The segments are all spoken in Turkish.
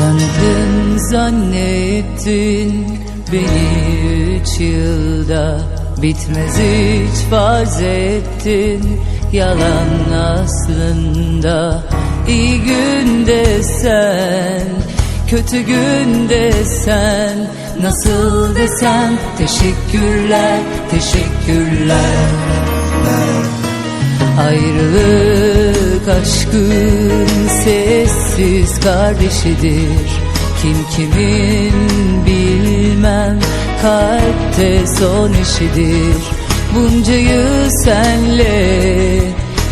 Tanıdın zannettin beni üç yılda. Bitmez hiç farz ettin yalan aslında. İyi günde sen kötü günde sen Nasıl desem teşekkürler teşekkürler. Ayrılık aşkın sessiz kardeşidir. Kim kimin bilmem kalpte son işidir. Bunca yıl senle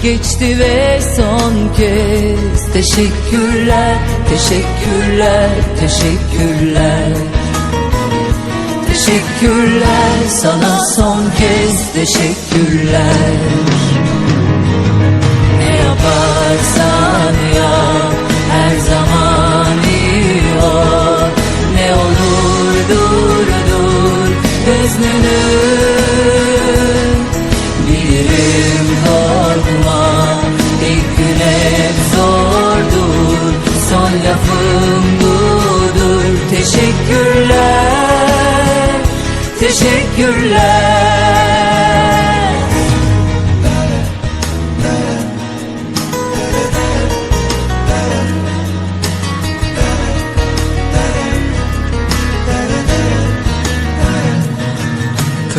geçti ve son kez. Teşekkürler, teşekkürler, teşekkürler. Teşekkürler sana son kez teşekkürler yap her zaman iyi ol. Ne olur dur dur hüznünü Bilirim korkma. İlk gün hep zordur Son lafım budur. Teşekkürler Teşekkürler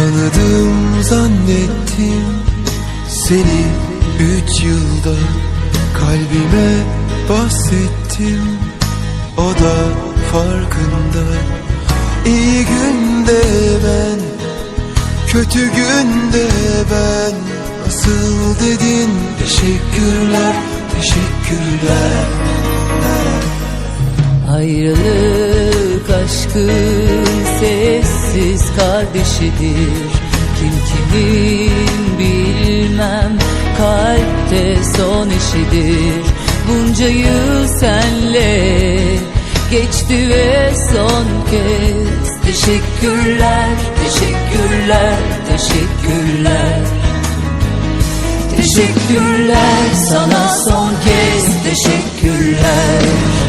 Tanıdım zannettim seni üç yılda. Kalbime bahsettim o da farkında. İyi günde ben kötü günde ben. Nasıl dedin? Teşekkürler teşekkürler. Ayrılık sessiz kardeşidir. Kim kimin bilmem kalpte son işidir Bunca yıl senle geçti ve son kez. Teşekkürler, teşekkürler, teşekkürler. Teşekkürler sana son kez. Teşekkürler